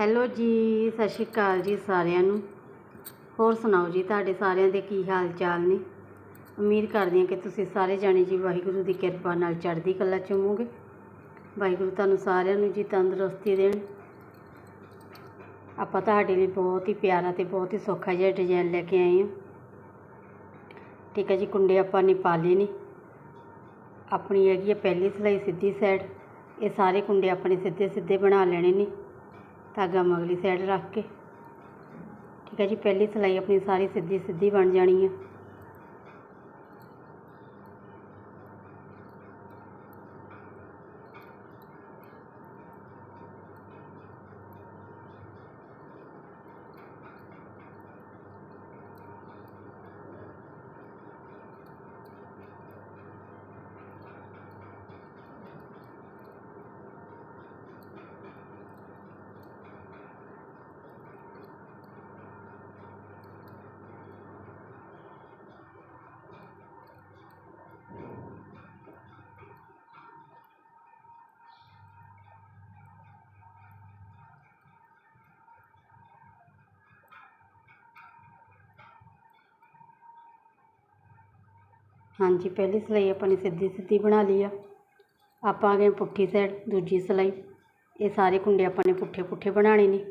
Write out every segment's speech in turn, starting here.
Hello ਜੀ, ਸਤਿ ਸ਼੍ਰੀ ਅਕਾਲ ਜੀ ਸਾਰਿਆਂ ਨੂੰ। ਹੋਰ ਸੁਣਾਓ ਜੀ, ਤੁਹਾਡੇ ਸਾਰਿਆਂ ਦੇ ਕੀ ਹਾਲ ਚਾਲ ਨੇ? ਉਮੀਦ ਕਰਦੀ ਹਾਂ ਕਿ ਤੁਸੀਂ ਸਾਰੇ ਜਾਣੇ ਜੀ ਵਾਹਿਗੁਰੂ ਦੀ ਕਿਰਪਾ ਨਾਲ ਚੜ੍ਹਦੀ ਕਲਾ ਚ ਹੋਵੋਗੇ। ਵਾਹਿਗੁਰੂ ਤੁਹਾਨੂੰ ਸਾਰਿਆਂ ਨੂੰ ਜੀ ਤੰਦਰੁਸਤੀ ਦੇਣ। ਆਪਾਂ ਤੁਹਾਡੇ ਲਈ ਬਹੁਤ ਹੀ ਪਿਆਰਾ ਤੇ ਬਹੁਤ ਹੀ ਸੌਖਾ ਜਿਹਾ ਡਿਜ਼ਾਈਨ ਲੈ ਕੇ ਆਏ ਹਾਂ। ਠੀਕ ਹੈ ਜੀ, ਕੁੰਡੇ ਆਪਾਂ ਨੇ ਪਾ ਲਏ ਨੇ। ਆਪਣੀ ਹੈਗੀ ਹੈ ਪਹਿਲੀ ਸਿਲਾਈ ਸਿੱਧੀ ਸਾਈਡ ਇਹ ਸਾਰੇ ਕੁੰਡੇ ਆਪਣੇ ਸਿੱਧੇ ਸਿੱਧੇ ਬਣਾ ਲੈਣੇ ਨੇ। ਧਾਗਾ ਮਗਲੀ ਸਾਈਡ ਰੱਖ ਕੇ। ਠੀਕ ਹੈ ਜੀ, ਪਹਿਲੀ ਸਿਲਾਈ ਆਪਣੀ ਸਾਰੀ ਸਿੱਧੀ ਸਿੱਧੀ ਬਣ ਜਾਣੀ ਆ। ਹਾਂਜੀ, ਪਹਿਲੀ ਸਿਲਾਈ ਆਪਾਂ ਨੇ ਸਿੱਧੀ ਸਿੱਧੀ ਬਣਾ ਲਈ ਆ। ਆਪਾਂ ਆ ਗਏ ਪੁੱਠੀ ਸਾਈਡ ਦੂਜੀ ਸਿਲਾਈ। ਇਹ ਸਾਰੇ ਕੁੰਡੇ ਆਪਾਂ ਨੇ ਪੁੱਠੇ ਪੁੱਠੇ ਬਣਾਉਣੇ ਨੇ।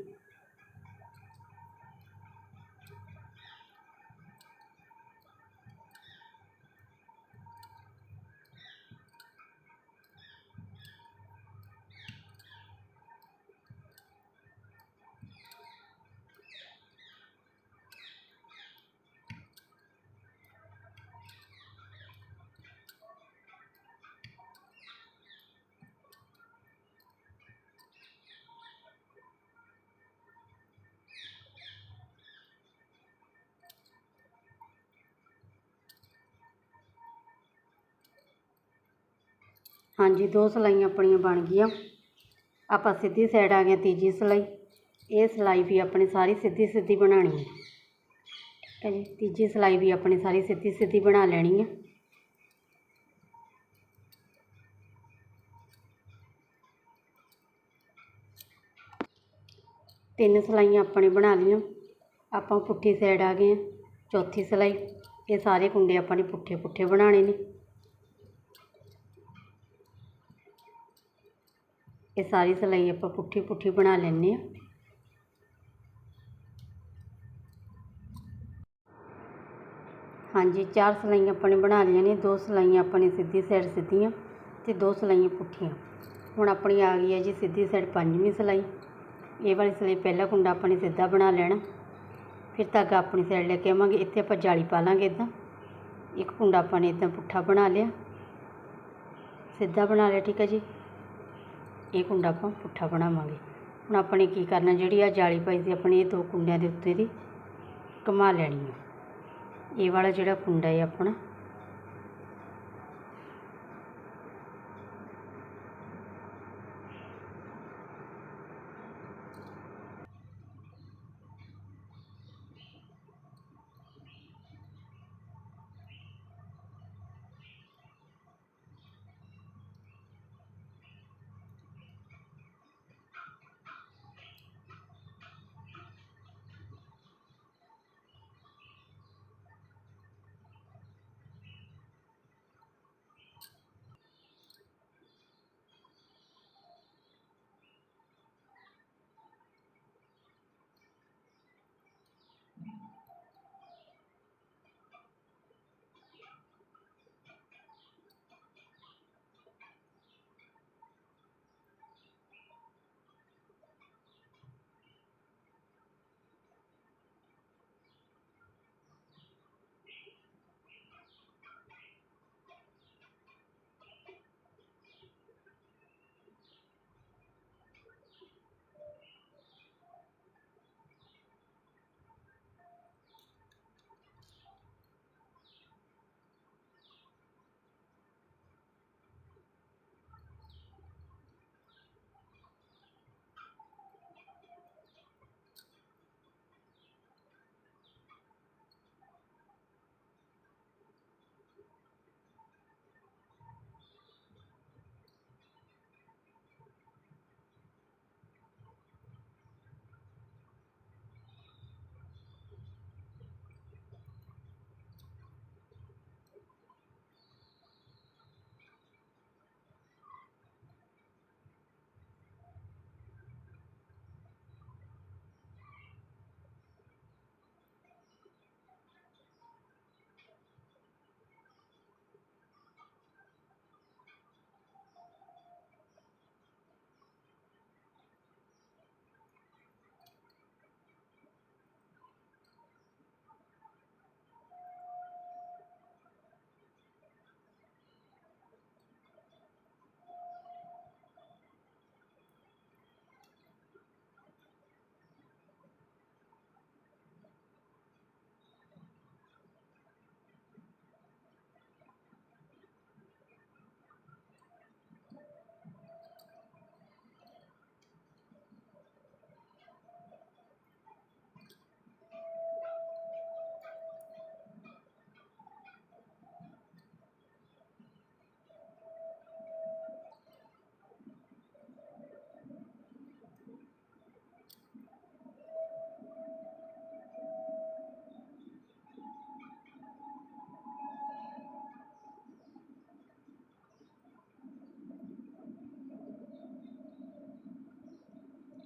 ਹਾਂਜੀ, ਦੋ ਸਿਲਾਈਆਂ ਆਪਣੀਆਂ ਬਣ ਗਈਆਂ। ਆਪਾਂ ਸਿੱਧੀ ਸਾਈਡ ਆ ਗਏ, ਤੀਜੀ ਸਿਲਾਈ। ਇਹ ਸਿਲਾਈ ਵੀ ਆਪਣੀ ਸਾਰੀ ਸਿੱਧੀ ਸਿੱਧੀ ਬਣਾਉਣੀ ਹੈ। ਠੀਕ ਹੈ ਜੀ, ਤੀਜੀ ਸਿਲਾਈ ਵੀ ਆਪਣੀ ਸਾਰੀ ਸਿੱਧੀ ਸਿੱਧੀ ਬਣਾ ਲੈਣੀ ਹੈ। ਤਿੰਨ ਸਿਲਾਈਆਂ ਆਪਣੇ ਬਣਾ ਲਈਆਂ। ਆਪਾਂ ਪੁੱਠੀ ਸਾਈਡ ਆ ਗਏ ਹਾਂ, ਚੌਥੀ ਸਿਲਾਈ। ਇਹ ਸਾਰੇ ਕੁੰਡੇ ਆਪਾਂ ਨੇ ਪੁੱਠੇ ਪੁੱਠੇ ਬਣਾਉਣੇ ਨੇ। ਇਹ ਸਾਰੀ ਸਿਲਾਈ ਆਪਾਂ ਪੁੱਠੀ ਪੁੱਠੀ ਬਣਾ ਲੈਂਦੇ ਹਾਂ। ਹਾਂਜੀ, ਚਾਰ ਸਿਲਾਈਆਂ ਆਪਾਂ ਨੇ ਬਣਾ ਲਈਆਂ ਨੇ, ਦੋ ਸਿਲਾਈਆਂ ਆਪਾਂ ਨੇ ਸਿੱਧੀ ਸਾਈਡ ਸਿੱਧੀਆਂ ਤੇ ਦੋ ਸਿਲਾਈਆਂ ਪੁੱਠੀਆਂ। ਹੁਣ ਆਪਣੀ ਆ ਗਈ ਹੈ ਜੀ ਸਿੱਧੀ ਸਾਈਡ ਪੰਜਵੀਂ ਸਿਲਾਈ। ਇਹ ਵਾਲੀ ਸਿਲਾਈ ਪਹਿਲਾ ਕੁੰਡਾ ਆਪਾਂ ਨੇ ਸਿੱਧਾ ਬਣਾ ਲੈਣਾ। ਫਿਰ ਧਾਗਾ ਆਪਣੀ ਸਾਈਡ ਲੈ ਕੇ ਆਵਾਂਗੇ। ਇੱਥੇ ਆਪਾਂ ਜਾਲੀ ਪਾ ਲਾਂਗੇ ਇਦਾਂ ਇੱਕ ਕੁੰਡਾ ਆਪਾਂ ਨੇ ਇਦਾਂ ਪੁੱਠਾ ਬਣਾ ਲਿਆ। ਸਿੱਧਾ ਬਣਾ ਲਿਆ, ਠੀਕ ਹੈ ਜੀ। ਇਹ ਕੁੰਡਾ ਆਪਾਂ ਪੁੱਠਾ ਬਣਾਵਾਂਗੇ। ਹੁਣ ਆਪਣੇ ਕੀ ਕਰਨਾ, ਜਿਹੜੀ ਆ ਜਾਲੀ ਪਾਈ ਸੀ ਆਪਣੇ, ਇਹ ਦੋ ਕੁੰਡਿਆਂ ਦੇ ਉੱਤੇ ਦੀ ਘੁਮਾ ਲੈਣੀ ਆ। ਇਹ ਵਾਲਾ ਜਿਹੜਾ ਕੁੰਡਾ ਹੈ ਆਪਣਾ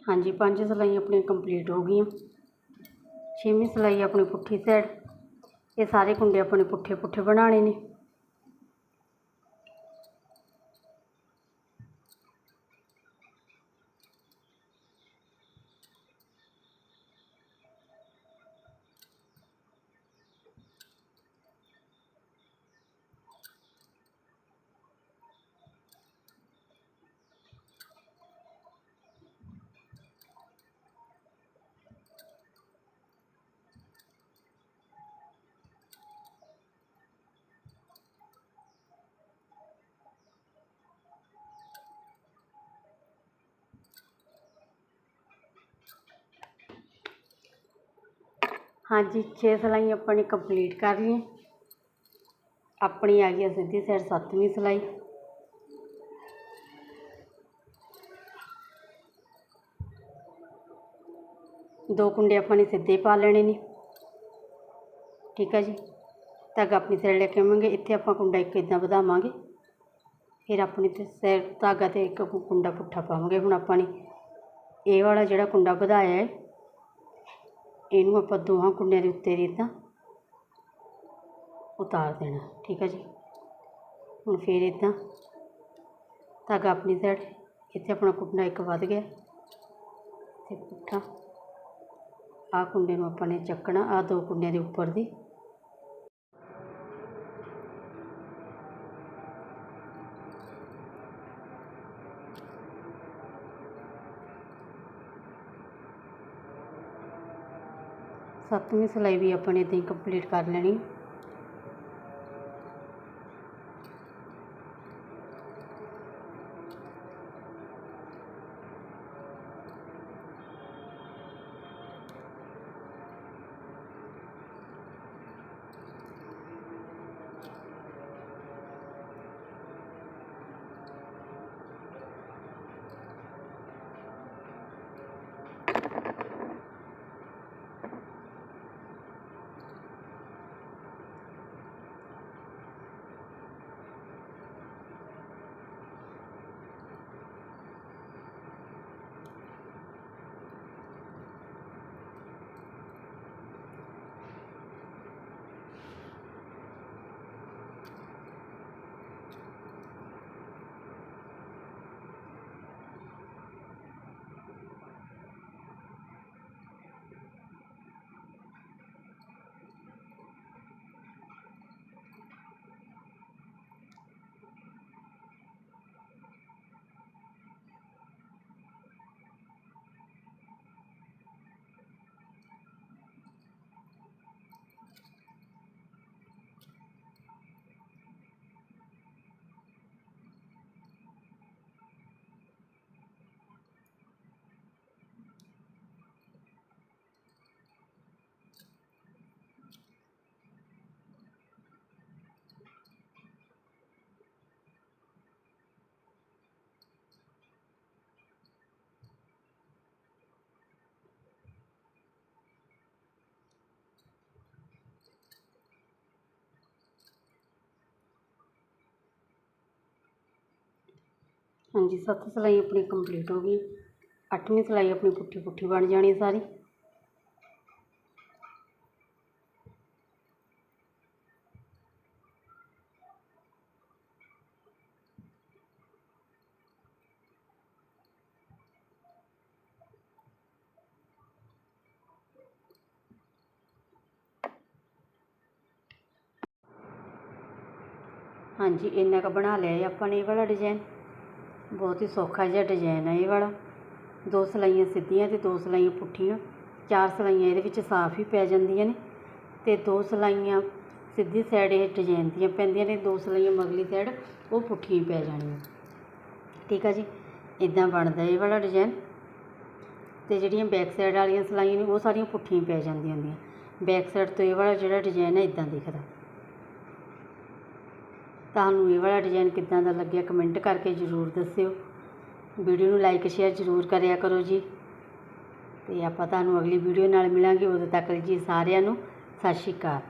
ਹਾਂਜੀ, ਪੰਜ ਸਿਲਾਈਆਂ ਆਪਣੀਆਂ ਕੰਪਲੀਟ ਹੋ ਗਈਆਂ। ਛੇਵੀਂ ਸਿਲਾਈ ਆਪਣੀ ਪੁੱਠੀ ਸਾਈਡ ਇਹ ਸਾਰੇ ਕੁੰਡੇ ਆਪਣੇ ਪੁੱਠੇ ਪੁੱਠੇ ਬਣਾਉਣੇ ਨੇ। ਹਾਂਜੀ, ਛੇ ਸਿਲਾਈਆਂ ਆਪਾਂ ਨੇ ਕੰਪਲੀਟ ਕਰ ਲਈਆਂ। ਆਪਣੀ ਆ ਗਈ ਆ ਸਿੱਧੀ ਸਾਈਡ ਸੱਤਵੀਂ ਸਿਲਾਈ। ਦੋ ਕੁੰਡੇ ਆਪਾਂ ਨੇ ਸਿੱਧੇ ਪਾ ਲੈਣੇ ਨੇ। ਠੀਕ ਹੈ ਜੀ? ਧਾਗਾ ਆਪਣੀ ਸਾਈਡ ਲੈ ਕੇ ਆਵਾਂਗੇ। ਇੱਥੇ ਆਪਾਂ ਕੁੰਡਾ ਇੱਕ ਇਦਾਂ ਵਧਾਵਾਂਗੇ। ਫਿਰ ਆਪਣੀ ਤੇ ਸਾਈਡ ਧਾਗਾ ਤੇ ਇੱਕ ਕੁੰਡਾ ਪੁੱਠਾ ਪਾਵਾਂਗੇ ਹੁਣ ਆਪਾਂ ਨੇ। ਇਹ ਵਾਲਾ ਜਿਹੜਾ ਕੁੰਡਾ ਵਧਾਇਆ ਹੈ ਇਹਨੂੰ ਆਪਾਂ ਦੋਹਾਂ ਕੁੰਡਿਆਂ ਦੇ ਉੱਤੇ ਦੀ ਇੱਦਾਂ ਉਤਾਰ ਦੇਣਾ, ਠੀਕ ਹੈ ਜੀ? ਹੁਣ ਫਿਰ ਇੱਦਾਂ ਧਾਗਾ ਆਪਣੀ ਸਾਈਡ, ਇੱਥੇ ਆਪਣਾ ਕੁੰਡਾ ਇੱਕ ਵੱਧ ਗਿਆ ਤੇ ਪੁੱਠਾ। ਆਹ ਕੁੰਡੇ ਨੂੰ ਆਪਾਂ ਨੇ ਚੱਕਣਾ, ਆਹ ਦੋ ਕੁੰਡਿਆਂ ਦੇ ਉੱਪਰ ਦੀ। ਸੱਤਵੀਂ ਸਿਲਾਈ ਵੀ ਆਪਾਂ ਨੇ ਇੱਦਾਂ ਹੀ ਕੰਪਲੀਟ ਕਰ ਲੈਣੀ। ਹਾਂਜੀ, ਸੱਤ ਸਿਲਾਈ ਆਪਣੀ ਕੰਪਲੀਟ ਹੋ ਗਈ। ਅੱਠਵੀਂ ਸਿਲਾਈ ਆਪਣੀ ਪੁੱਠੀ ਪੁੱਠੀ ਬਣ ਜਾਣੀ ਹੈ ਸਾਰੀ। ਹਾਂਜੀ, ਇੰਨਾ ਕੁ ਬਣਾ ਲਿਆ ਜੀ ਆਪਾਂ ਨੇ ਇਹ ਵਾਲਾ ਡਿਜ਼ਾਈਨ ਬਹੁਤ ਹੀ ਸੌਖਾ ਜਿਹਾ ਡਿਜ਼ਾਇਨ ਹੈ ਇਹ ਵਾਲਾ। ਦੋ ਸਿਲਾਈਆਂ ਸਿੱਧੀਆਂ ਅਤੇ ਦੋ ਸਿਲਾਈਆਂ ਪੁੱਠੀਆਂ। ਚਾਰ ਸਿਲਾਈਆਂ ਇਹਦੇ ਵਿੱਚ ਸਾਫ਼ ਹੀ ਪੈ ਜਾਂਦੀਆਂ ਨੇ। ਅਤੇ ਦੋ ਸਿਲਾਈਆਂ ਸਿੱਧੀ ਸਾਈਡ ਇਹ ਡਿਜ਼ਾਈਨ ਦੀਆਂ ਪੈਂਦੀਆਂ ਨੇ, ਦੋ ਸਿਲਾਈਆਂ ਮਗਲੀ ਸਾਈਡ ਉਹ ਪੁੱਠੀਆਂ ਹੀ ਪੈ ਜਾਣੀਆਂ। ਠੀਕ ਆ ਜੀ? ਇਦਾਂ ਬਣਦਾ ਇਹ ਵਾਲਾ ਡਿਜ਼ਾਈਨ ਤੇ ਜਿਹੜੀਆਂ ਬੈਕ ਸਾਈਡ ਵਾਲੀਆਂ ਸਿਲਾਈਆਂ ਨੇ ਉਹ ਸਾਰੀਆਂ ਪੁੱਠੀਆਂ ਹੀ ਪੈ ਜਾਂਦੀਆਂ ਹੁੰਦੀਆਂ। ਬੈਕ ਸਾਈਡ ਤੋਂ ਇਹ ਵਾਲਾ ਜਿਹੜਾ ਡਿਜ਼ਾਈਨ ਹੈ ਇਦਾਂ ਦਿਖਦਾ। ਤੁਹਾਨੂੰ ਇਹ ਵਾਲਾ ਡਿਜ਼ਾਇਨ ਕਿੱਦਾਂ ਦਾ ਲੱਗਿਆ ਕਮੈਂਟ ਕਰਕੇ ਜ਼ਰੂਰ ਦੱਸਿਓ। ਵੀਡੀਓ ਨੂੰ ਲਾਈਕ ਸ਼ੇਅਰ ਜ਼ਰੂਰ ਕਰਿਆ ਕਰੋ ਜੀ। ਤੇ ਆਪਾਂ ਤੁਹਾਨੂੰ ਅਗਲੀ ਵੀਡੀਓ ਨਾਲ ਮਿਲਾਂਗੇ। ਉਦੋਂ ਤੱਕ ਜੀ ਸਾਰਿਆਂ ਨੂੰ ਸਤਿ ਸ਼੍ਰੀ ਅਕਾਲ।